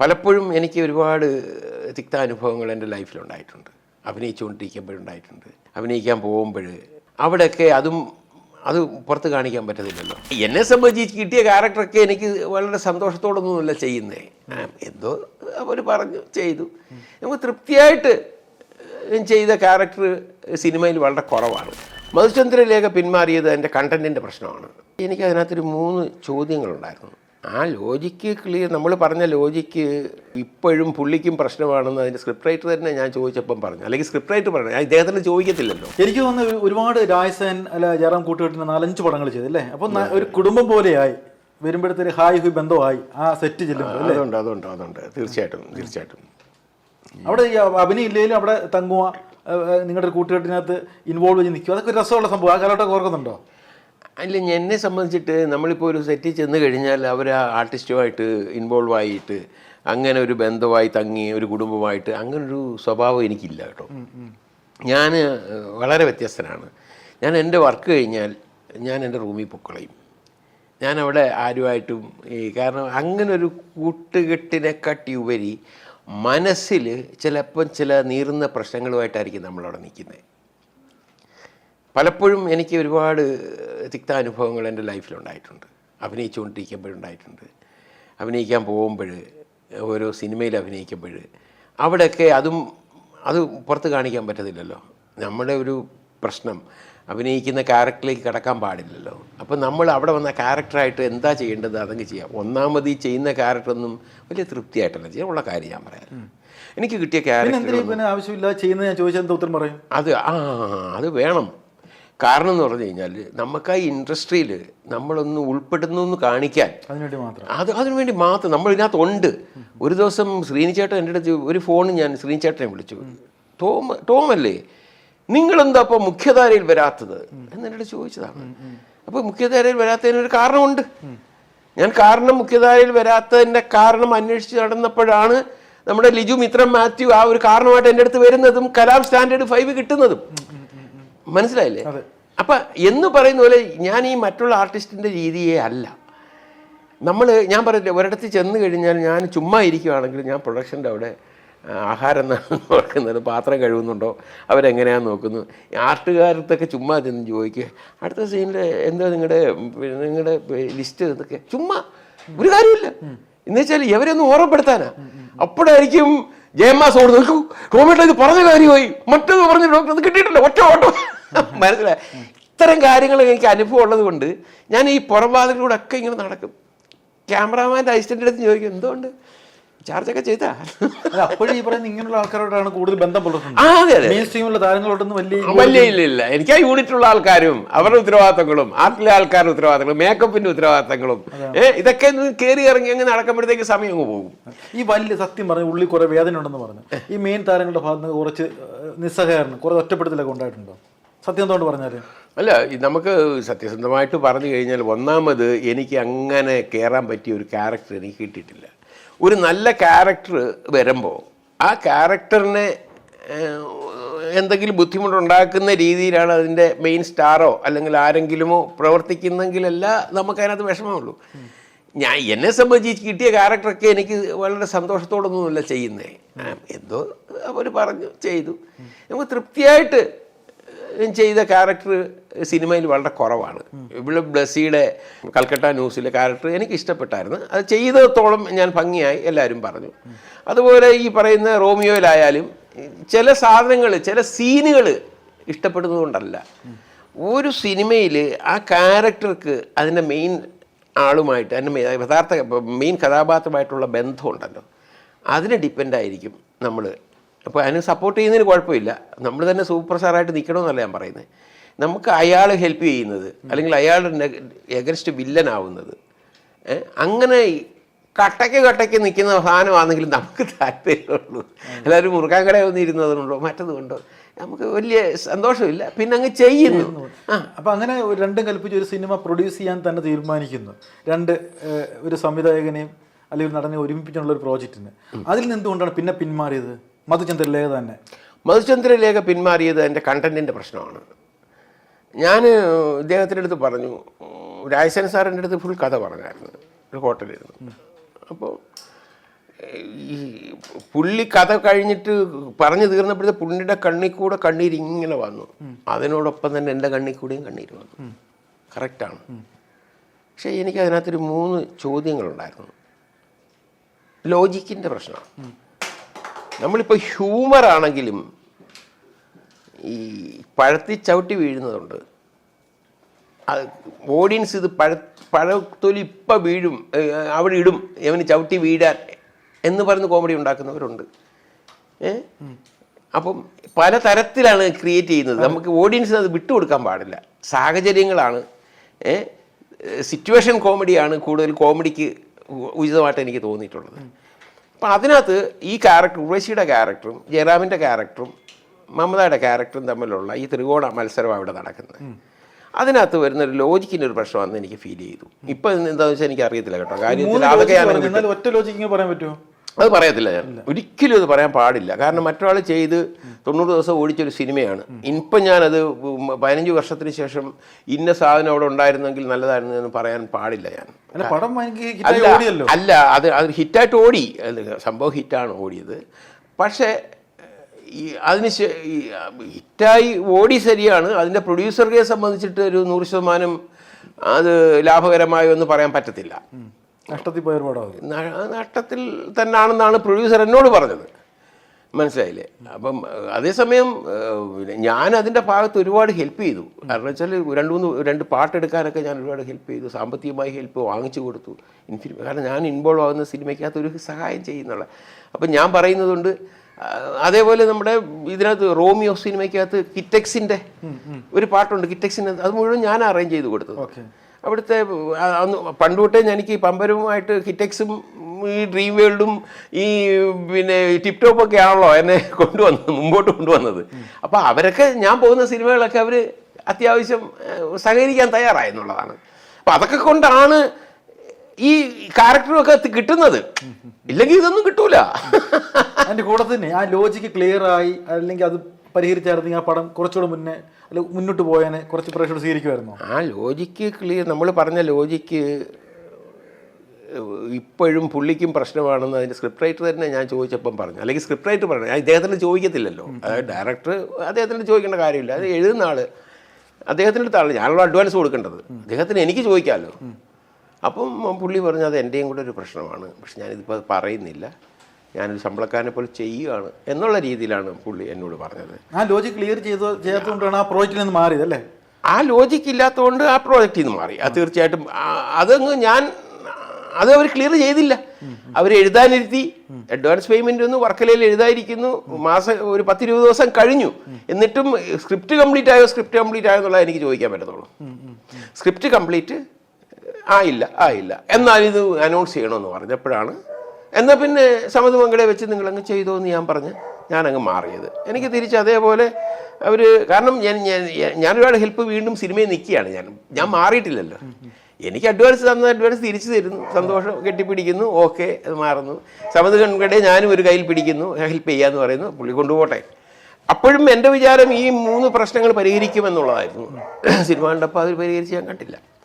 പലപ്പോഴും എനിക്ക് ഒരുപാട് തിക്ത അനുഭവങ്ങൾ എന്റെ ലൈഫിലുണ്ടായിട്ടുണ്ട്. അഭിനയിച്ചുകൊണ്ടിരിക്കുമ്പോഴുണ്ടായിട്ടുണ്ട്. അഭിനയിക്കാൻ പോകുമ്പോൾ അവിടെയൊക്കെ അതും അത് പുറത്ത് കാണിക്കാൻ പറ്റത്തില്ലല്ലോ. എന്നെ സംബന്ധിച്ച് കിട്ടിയ ക്യാരക്ടറൊക്കെ എനിക്ക് വളരെ സന്തോഷത്തോടൊന്നുമല്ല ചെയ്യുന്നേ. എന്തോ അവർ പറഞ്ഞു ചെയ്തു. നമുക്ക് തൃപ്തിയായിട്ട് ചെയ്ത ക്യാരക്ടർ സിനിമയിൽ വളരെ കുറവാണ്. മധുചന്ദ്രലേഖ പിന്മാറിയത് എന്റെ കണ്ടന്റിന്റെ പ്രശ്നമാണ്. എനിക്ക് അതിനകത്തൊരു മൂന്ന് ചോദ്യങ്ങളുണ്ടായിരുന്നു. ആ ലോജിക്ക് ക്ലിയർ നമ്മൾ പറഞ്ഞ ലോജിക്ക് ഇപ്പോഴും പുള്ളിക്കും പ്രശ്നമാണെന്ന് അതിന്റെ സ്ക്രിപ്റ്റ് റൈറ്റർ തന്നെ ഞാൻ ചോദിച്ചപ്പം പറഞ്ഞു. അല്ലെങ്കിൽ സ്ക്രിപ്റ്റ് റൈറ്റർ പറഞ്ഞു. ഞാൻ ഇദ്ദേഹത്തിന് ചോദിക്കത്തില്ലല്ലോ. എനിക്ക് തോന്നുന്നു ഒരു- ഒരുപാട് രാജസേൻ അല്ല ജയറാം കൂട്ടുകെട്ടിന് നാലഞ്ച് പടങ്ങൾ ചെയ്തല്ലേ? അപ്പം ഒരു കുടുംബം പോലെയായി. വരുമ്പോഴത്തേക്ക് ഹായ് ഹുയ് ബന്ധമായി ആ സെറ്റ് ചെല്ലുമ്പോൾ അതുണ്ട് അതുണ്ട് അതുണ്ട്. തീർച്ചയായിട്ടും തീർച്ചയായിട്ടും. അവിടെ ഈ അഭിനയം ഇല്ലെങ്കിലും അവിടെ തങ്ങുക നിങ്ങളുടെ കൂട്ടുകെട്ടിനകത്ത് ഇൻവോൾവ് ചെയ്ത് നിൽക്കുക അതൊക്കെ ഒരു രസമുള്ള സംഭവം. ആ കാലഘട്ടം ഓർക്കുന്നുണ്ടോ? അല്ല എന്നെ സംബന്ധിച്ചിട്ട് നമ്മളിപ്പോൾ ഒരു സെറ്റിൽ ചെന്ന് കഴിഞ്ഞാൽ അവർ ആ ആർട്ടിസ്റ്റുമായിട്ട് ഇൻവോൾവ് ആയിട്ട് അങ്ങനെ ഒരു ബന്ധമായി തങ്ങി ഒരു കുടുംബമായിട്ട് അങ്ങനൊരു സ്വഭാവം എനിക്കില്ല കേട്ടോ. ഞാൻ വളരെ വ്യത്യസ്തനാണ്. ഞാൻ എന്റെ വർക്ക് കഴിഞ്ഞാൽ ഞാൻ എന്റെ റൂമിൽ പൊക്കളയും. ഞാൻ അവിടെ ആരുമായിട്ടും ഈ കാരണം അങ്ങനെ ഒരു കൂട്ടുകെട്ടിനെക്കാട്ടി ഉപരി മനസ്സിൽ ചിലപ്പം ചില നീറുന്ന പ്രശ്നങ്ങളുമായിട്ടായിരിക്കും നമ്മളവിടെ നിൽക്കുന്നത് പലപ്പോഴും എനിക്ക് ഒരുപാട് തിക്താനുഭവങ്ങൾ എന്റെ ലൈഫിലുണ്ടായിട്ടുണ്ട്. അഭിനയിച്ചുകൊണ്ടിരിക്കുമ്പോഴുണ്ടായിട്ടുണ്ട്. അഭിനയിക്കാൻ പോകുമ്പോൾ ഓരോ സിനിമയിൽ അഭിനയിക്കുമ്പോൾ അവിടെയൊക്കെ അതും അത് പുറത്ത് കാണിക്കാൻ പറ്റത്തില്ലല്ലോ. നമ്മുടെ ഒരു പ്രശ്നം അഭിനയിക്കുന്ന ക്യാരക്ടറിലേക്ക് കിടക്കാൻ പാടില്ലല്ലോ. അപ്പോൾ നമ്മൾ അവിടെ വന്ന ക്യാരക്ടറായിട്ട് എന്താ ചെയ്യേണ്ടത് അതങ്ങ് ചെയ്യാം. ഒന്നാമത് ഈ ചെയ്യുന്ന ക്യാരക്ടറൊന്നും വലിയ തൃപ്തിയായിട്ടല്ല ചെയ്യാം. ഉള്ള കാര്യം ഞാൻ പറയാം. എനിക്ക് കിട്ടിയ ക്യാരക്ടർ ആവശ്യമില്ല ചെയ്യുന്നത്? ഞാൻ ചോദിച്ചാൽ ഉത്തരം പറയും. അത് ആ അത് വേണം. കാരണം എന്ന് പറഞ്ഞു കഴിഞ്ഞാൽ നമുക്ക് ആ ഇൻഡസ്ട്രിയിൽ നമ്മളൊന്ന് ഉൾപ്പെടുന്നു എന്ന് കാണിക്കാൻ അതിനുവേണ്ടി മാത്രം. അത് അതിനുവേണ്ടി മാത്രം നമ്മൾ ഇതിനകത്ത് ഉണ്ട് ഒരു ദിവസം ശ്രീനിച്ചേട്ടൻ എന്റെ അടുത്ത് ഒരു ഫോൺ ഞാൻ ശ്രീനിച്ചേട്ടനെ വിളിച്ചു. ടോം ടോം അല്ലേ നിങ്ങളെന്താ അപ്പോൾ മുഖ്യധാരയിൽ വരാത്തത്? എന്ന് എന്റെ അടുത്ത് ചോദിച്ചതാണ്. അപ്പോൾ മുഖ്യധാരയിൽ വരാത്തതിനൊരു കാരണമുണ്ട്. ഞാൻ കാരണം മുഖ്യധാരയിൽ വരാത്തതിന്റെ കാരണം അന്വേഷിച്ച് നടന്നപ്പോഴാണ് നമ്മുടെ ലിജു മിത്രം മാത്യു ആ ഒരു കാരണമായിട്ട് എന്റെ അടുത്ത് വരുന്നതും കലാം സ്റ്റാൻഡേർഡ് ഫൈവ് കിട്ടുന്നതും. മനസ്സിലായില്ലേ. അപ്പൊ എന്ന് പറയുന്ന പോലെ ഞാൻ ഈ മറ്റുള്ള ആർട്ടിസ്റ്റിന്റെ രീതിയെ അല്ല. നമ്മൾ ഞാൻ പറയില്ല ഒരിടത്ത് ചെന്ന് കഴിഞ്ഞാൽ ഞാൻ ചുമ്മാ ഇരിക്കുവാണെങ്കിൽ ഞാൻ പ്രൊഡക്ഷന്റെ അവിടെ ആഹാരം നോക്കുന്നത് പാത്രം കഴുകുന്നുണ്ടോ അവരെങ്ങനെയാണ് നോക്കുന്നു. ആർട്ടുകാരത്തൊക്കെ ചുമ്മാ ചെന്ന് ചോദിക്കുക അടുത്ത സീനിൽ എന്താ നിങ്ങളുടെ നിങ്ങളുടെ ലിസ്റ്റ് ഇതൊക്കെ? ചുമ്മാ. ഒരു കാര്യമില്ല എന്ന് വെച്ചാൽ ഇവരൊന്ന് ഓർമ്മപ്പെടുത്താനാ. അപ്പോഴായിരിക്കും ജയമാസ് ഓട് നോക്കൂ ടോമേട്ടോ ഇത് പറഞ്ഞ കാര്യമായി. മറ്റൊന്ന് പറഞ്ഞു ഡോക്ടർ അത് കിട്ടിയിട്ടില്ല. ഒറ്റ ഓട്ടോ. മനസ്സിലായി? ഇത്തരം കാര്യങ്ങൾ എനിക്ക് അനുഭവം ഉള്ളത് കൊണ്ട് ഞാൻ ഈ പുറംവാതിലൂടെ ഒക്കെ ഇങ്ങനെ നടക്കും. ക്യാമറാമാന്റെ അസിസ്റ്റന്റ് അടുത്ത് ചോദിക്കും എന്തുകൊണ്ട്? ചാർജൊക്കെ ചെയ്താ? അപ്പോഴും ഈ പറയുന്ന ഇങ്ങനെയുള്ള ആൾക്കാരോടാണ് കൂടുതൽ ബന്ധം പുലർത്തുന്നത്. താരങ്ങളോടൊന്നും വലിയ വലിയ ഇല്ല ഇല്ല. എനിക്ക് ആ യൂണിറ്റുള്ള ആൾക്കാരും അവരുടെ ഉത്തരവാദിത്തങ്ങളും ആർട്ടിലെ ആൾക്കാരുടെ ഉത്തരവാദിത്തങ്ങളും മേക്കപ്പിന്റെ ഉത്തരവാദിത്തങ്ങളും. ഏഹ് ഇതൊക്കെ കയറി ഇറങ്ങി അങ്ങ് നടക്കുമ്പോഴത്തേക്ക് സമയം അങ്ങ് പോകും. ഈ വലിയ സത്യം പറഞ്ഞു ഉള്ളിൽ കുറെ വേദന ഉണ്ടെന്ന് പറഞ്ഞു. ഈ മെയിൻ താരങ്ങളുടെ ഭാഗത്ത് നിന്ന് കുറച്ച് നിസ്സഹകരണം കുറെ ഒറ്റപ്പെടുത്തലൊക്കെ ഉണ്ടായിട്ടുണ്ടോ? സത്യം എന്തുകൊണ്ട് പറഞ്ഞാൽ? അല്ല നമുക്ക് സത്യസന്ധമായിട്ട് പറഞ്ഞു കഴിഞ്ഞാൽ ഒന്നാമത് എനിക്ക് അങ്ങനെ കയറാൻ പറ്റിയ ഒരു ക്യാരക്ടർ എനിക്ക് കിട്ടിയിട്ടില്ല. ഒരു നല്ല ക്യാരക്ടർ വരുമ്പോൾ ആ ക്യാരക്ടറിനെ എന്തെങ്കിലും ബുദ്ധിമുട്ടുണ്ടാക്കുന്ന രീതിയിലാണ് അതിന്റെ മെയിൻ സ്റ്റാറോ അല്ലെങ്കിൽ ആരെങ്കിലുമോ പ്രവർത്തിക്കുന്നെങ്കിലല്ല നമുക്കതിനകത്ത് വിഷമമുള്ളൂ. ഞാൻ എന്നെ സംബന്ധിച്ച് കിട്ടിയ ക്യാരക്ടറൊക്കെ എനിക്ക് വളരെ സന്തോഷത്തോടൊന്നുമല്ല ചെയ്യുന്നേ. ആ, എന്തോ അവർ പറഞ്ഞു ചെയ്തു. നമുക്ക് തൃപ്തിയായിട്ട് ചെയ്ത ക്യാരക്ടർ സിനിമയിൽ വളരെ കുറവാണ്. ഇവിടെ ബ്ലസ്സിയുടെ കൽക്കട്ട ന്യൂസിലെ ക്യാരക്ടർ എനിക്ക് ഇഷ്ടപ്പെട്ടായിരുന്നു. അത് ചെയ്തത്തോളം ഞാൻ ഭംഗിയായി എല്ലാവരും പറഞ്ഞു. അതുപോലെ ഈ പറയുന്ന റോമിയോയിലായാലും ചില സാധനങ്ങൾ ചില സീനുകൾ ഇഷ്ടപ്പെടുന്നതുകൊണ്ടല്ല. ഒരു സിനിമയിൽ ആ ക്യാരക്ടർക്ക് അതിന്റെ മെയിൻ ആളുമായിട്ട് അതിന്റെ യഥാർത്ഥ മെയിൻ കഥാപാത്രമായിട്ടുള്ള ബന്ധമുണ്ടല്ലോ. അതിന് ഡിപ്പെൻഡായിരിക്കും നമ്മൾ അപ്പോൾ അതിന് സപ്പോർട്ട് ചെയ്യുന്നതിന് കുഴപ്പമില്ല. നമ്മൾ തന്നെ സൂപ്പർ സ്റ്റാറായിട്ട് നിൽക്കണമെന്നല്ല ഞാൻ പറയുന്നത് നമുക്ക് അയാൾ ഹെൽപ്പ് ചെയ്യുന്നത് അല്ലെങ്കിൽ അയാൾ എഗൻസ്റ്റ് വില്ലനാവുന്നത് അങ്ങനെ കട്ടയ്ക്ക് കട്ടയ്ക്ക് നിൽക്കുന്ന സാധനമാണെങ്കിൽ നമുക്ക് താല്പര്യമുള്ളൂ. എല്ലാവരും മുറുക്കാൻ കട വന്നിരുന്നതുകൊണ്ടോ മറ്റതുകൊണ്ടോ നമുക്ക് വലിയ സന്തോഷമില്ല. പിന്നെ അങ്ങ് ചെയ്യുന്നു. ആ അപ്പൊ അങ്ങനെ രണ്ടും കൽപ്പിച്ച് ഒരു സിനിമ പ്രൊഡ്യൂസ് ചെയ്യാൻ തന്നെ തീരുമാനിക്കുന്നു. രണ്ട് ഒരു സംവിധായകനെയും അല്ലെങ്കിൽ നടനെ ഒരുമിപ്പിച്ചുള്ള ഒരു പ്രോജക്റ്റിന് അതിൽ നിന്ന് എന്തുകൊണ്ടാണ് പിന്നെ പിന്മാറിയത്? മധുചന്ദ്രലേഖ തന്നെ. മധുചന്ദ്രലേഖ പിന്മാറിയത് എന്റെ കണ്ടന്റിന്റെ പ്രശ്നമാണ്. ഞാൻ ഇദ്ദേഹത്തിന്റെ അടുത്ത് പറഞ്ഞു രാജസേന സാറിന്റെ അടുത്ത് ഫുൾ കഥ പറഞ്ഞായിരുന്നു ഒരു ഹോട്ടലിരുന്നു. അപ്പോൾ ഈ പുള്ളി കഥ കഴിഞ്ഞിട്ട് പറഞ്ഞു തീർന്നപ്പോഴത്തെ പുള്ളിയുടെ കണ്ണിൽ കൂടെ കണ്ണീര് ഇങ്ങനെ വന്നു. അതിനോടൊപ്പം തന്നെ എന്റെ കണ്ണിൽ കൂടെയും കണ്ണീര് വന്നു. കറക്റ്റാണ്. പക്ഷേ എനിക്ക് അതിനകത്തൊരു മൂന്ന് ചോദ്യങ്ങളുണ്ടായിരുന്നു. ലോജിക്കിന്റെ പ്രശ്നമാണ്. നമ്മളിപ്പോൾ ഹ്യൂമർ ആണെങ്കിലും ഈ പഴത്തി ചവിട്ടി വീഴുന്നതുണ്ട്. അത് ഓഡിയൻസ് ഇത് പഴ പഴത്തൊലി ഇപ്പം വീഴും അവിടെ ഇടും ഇവന് ചവിട്ടി വീഴാൻ എന്ന് പറഞ്ഞ് കോമഡി ഉണ്ടാക്കുന്നവരുണ്ട്. ഏ? അപ്പം പല തരത്തിലാണ് ക്രിയേറ്റ് ചെയ്യുന്നത്. നമുക്ക് ഓഡിയൻസിന് അത് വിട്ടുകൊടുക്കാൻ പാടില്ല. സാഹചര്യങ്ങളാണ്. സിറ്റുവേഷൻ കോമഡിയാണ് കൂടുതൽ കോമഡിക്ക് ഉചിതമായിട്ട് എനിക്ക് തോന്നിയിട്ടുള്ളത്. അപ്പം അതിനകത്ത് ഈ ക്യാരക്ടർ ഉർവശിയുടെ ക്യാരക്ടറും ജയറാമിന്റെ ക്യാരക്ടറും മമതയുടെ ക്യാരക്ടറും തമ്മിലുള്ള ഈ ത്രികോണ മത്സരം അവിടെ നടക്കുന്നത്. അതിനകത്ത് വരുന്ന ഒരു ലോജിക്കിന്റെ ഒരു പ്രശ്നമാണെന്ന് എനിക്ക് ഫീൽ ചെയ്തു. ഇപ്പം എന്താണെന്ന് വെച്ചാൽ എനിക്ക് അറിയത്തില്ല കേട്ടോ കാര്യം അതൊക്കെ ഞാൻ. ഒറ്റ ലോജിക്ക് പറയാൻ പറ്റുമോ? അത് പറയത്തില്ല. ഞാൻ ഒരിക്കലും അത് പറയാൻ പാടില്ല. കാരണം മറ്റൊരാൾ ചെയ്ത് തൊണ്ണൂറ് ദിവസം ഓടിച്ചൊരു സിനിമയാണ്. ഇപ്പം ഞാനത് പതിനഞ്ച് വർഷത്തിന് ശേഷം ഇന്ന സാധനം അവിടെ ഉണ്ടായിരുന്നെങ്കിൽ നല്ലതായിരുന്നു എന്ന് പറയാൻ പാടില്ല ഞാൻ. അല്ല പടം അല്ല അല്ല അത് അത് ഹിറ്റായിട്ട് ഓടി. സംഭവം ഹിറ്റാണ് ഓടിയത്. പക്ഷേ ഈ അതിന് ഹിറ്റായി ഓടി ശരിയാണ്. അതിന്റെ പ്രൊഡ്യൂസറെ സംബന്ധിച്ചിട്ട് ഒരു നൂറ് ശതമാനം അത് ലാഭകരമായോ എന്ന് പറയാൻ പറ്റത്തില്ല. നഷ്ടത്തിൽ പോയ ഒരു പടം അത് ന- നഷ്ടത്തിൽ തന്നെയാണെന്നാണ് പ്രൊഡ്യൂസർ എന്നോട് പറഞ്ഞത്. മനസ്സിലായില്ലേ? അപ്പം അതേസമയം ഞാൻ അതിന്റെ ഭാഗത്ത് ഒരുപാട് ഹെൽപ്പ് ചെയ്തു. കാരണം വെച്ചാൽ രണ്ട് മൂന്ന് രണ്ട് പാട്ടെടുക്കാനൊക്കെ ഞാൻ ഒരുപാട് ഹെൽപ്പ് ചെയ്തു. സാമ്പത്തികമായി ഹെൽപ്പ് വാങ്ങിച്ചു കൊടുത്തു. ഇൻഫിനി കാരണം ഞാൻ ഇൻവോൾവ് ആകുന്ന സിനിമയ്ക്കകത്ത് ഒരു സഹായം ചെയ്യുന്നുള്ള. അപ്പം ഞാൻ പറയുന്നതുകൊണ്ട് അതേപോലെ നമ്മുടെ ഇതിനകത്ത് റോമിയോ സിനിമയ്ക്കകത്ത് കിറ്റക്സിന്റെ ഒരു പാട്ടുണ്ട്. കിറ്റക്സിന്റെ അത് മുഴുവൻ ഞാൻ അറേഞ്ച് ചെയ്ത് കൊടുത്തത്. ഓക്കെ അവിടുത്തെ അന്ന് പണ്ടുകൊട്ടേ എനിക്ക് പമ്പരവുമായിട്ട് ഹിറ്റെക്സും ഈ ഡ്രീം വേൾഡും ഈ പിന്നെ ടിപ് ടോപ്പൊക്കെ ആണല്ലോ എന്നെ കൊണ്ടുവന്നത് മുമ്പോട്ട് കൊണ്ടുവന്നത്. അപ്പോൾ അവരൊക്കെ ഞാൻ പോകുന്ന സിനിമകളൊക്കെ അവർ അത്യാവശ്യം സഹകരിക്കാൻ തയ്യാറായി എന്നുള്ളതാണ് അപ്പോൾ അതൊക്കെ കൊണ്ടാണ് ഈ ക്യാരക്ടറൊക്കെ കിട്ടുന്നത്. ഇല്ലെങ്കിൽ ഇതൊന്നും കിട്ടൂല. അതിന്റെ കൂടെ തന്നെ ആ ലോജിക്ക് ക്ലിയർ ആയി അല്ലെങ്കിൽ അത് പരിഹരിച്ചായിരുന്നെങ്കിൽ ആ പടം കുറച്ചുകൂടെ മുന്നേ അല്ല മുന്നോട്ട് പോയാനെ കുറച്ച് പ്രേക്ഷകർ സ്വീകരിക്കുമായിരുന്നു? ആ ലോജിക്ക് ക്ലിയർ നമ്മൾ പറഞ്ഞ ലോജിക്ക് ഇപ്പോഴും പുള്ളിക്കും പ്രശ്നമാണെന്ന് അതിന്റെ സ്ക്രിപ്റ്റ് റൈറ്റർ തന്നെ ഞാൻ ചോദിച്ചപ്പം പറഞ്ഞു. അല്ലെങ്കിൽ സ്ക്രിപ്റ്റ് റൈറ്റർ പറഞ്ഞു ഞാൻ ഇദ്ദേഹത്തിന് ചോദിക്കത്തില്ലല്ലോ. അതായത് ഡയറക്ടർ അദ്ദേഹത്തിന് ചോദിക്കേണ്ട കാര്യമില്ല. അത് എഴുതുന്ന ആൾ അദ്ദേഹത്തിന്റെ അടുത്താണ് ഞാനുള്ള അഡ്വാൻസ് കൊടുക്കേണ്ടത്. അദ്ദേഹത്തിന് എനിക്ക് ചോദിക്കാമല്ലോ. അപ്പം പുള്ളി പറഞ്ഞു അത് എന്റെയും കൂടെ ഒരു പ്രശ്നമാണ്. പക്ഷെ ഞാനിതിപ്പോൾ അത് പറയുന്നില്ല. ഞാനൊരു ശമ്പളക്കാരനെ പോലെ ചെയ്യുകയാണ് എന്നുള്ള രീതിയിലാണ് പുള്ളി എന്നോട് പറഞ്ഞത്. ആ ലോജിക് ക്ലിയർ ചെയ്ത് ചെയ്യാത്തതുകൊണ്ടാണ് ആ പ്രോജക്റ്റിൽ നിന്ന് മാറിയത് അല്ലേ? ആ ലോജിക്ക് ഇല്ലാത്തതുകൊണ്ട് ആ പ്രോജക്റ്റിൽ നിന്ന് മാറി. അത് തീർച്ചയായിട്ടും അതങ്ങ് ഞാൻ അത് അവർ ക്ലിയർ ചെയ്തില്ല. അവർ എഴുതാനിരുത്തി. അഡ്വാൻസ് പേയ്മെന്റ് ഒന്ന് വർക്കലയിൽ എഴുതാതിരിക്കുന്നു മാസം ഒരു പത്തിരുപത് ദിവസം കഴിഞ്ഞു. എന്നിട്ടും സ്ക്രിപ്റ്റ് കംപ്ലീറ്റ് ആയോ സ്ക്രിപ്റ്റ് കംപ്ലീറ്റ് ആയോ എന്നുള്ളത് എനിക്ക് ചോദിക്കാൻ പറ്റത്തുള്ളൂ. സ്ക്രിപ്റ്റ് കംപ്ലീറ്റ് ആയില്ല ആയില്ല എന്നാൽ ഇത് അനൗൺസ് ചെയ്യണമെന്ന് പറഞ്ഞപ്പോഴാണ് എന്നാൽ പിന്നെ സമത് മംഗളെ വെച്ച് നിങ്ങളങ്ങ് ചെയ്തോ എന്ന് ഞാൻ പറഞ്ഞ് ഞാനങ്ങ് മാറിയത്. എനിക്ക് തിരിച്ച് അതേപോലെ അവർ കാരണം ഞാൻ ഒരുപാട് ഹെൽപ്പ് വീണ്ടും സിനിമയിൽ നിൽക്കുകയാണ് ഞാൻ. ഞാൻ മാറിയിട്ടില്ലല്ലോ. എനിക്ക് അഡ്വാൻസ് തന്ന അഡ്വാൻസ് തിരിച്ചു തരുന്നു. സന്തോഷം കെട്ടിപ്പിടിക്കുന്നു. ഓക്കെ അത് മാറുന്നു. സമത് കൺകടെ ഞാനും ഒരു കയ്യിൽ പിടിക്കുന്നു. ഹെൽപ്പ് ചെയ്യാന്ന് പറയുന്നു. പുള്ളി കൊണ്ടുപോട്ടെ. അപ്പോഴും എന്റെ വിചാരം ഈ മൂന്ന് പ്രശ്നങ്ങൾ പരിഹരിക്കുമെന്നുള്ളതായിരുന്നു. സിനിമ കണ്ടപ്പോൾ അത് പരിഹരിച്ച് ഞാൻ കണ്ടില്ല.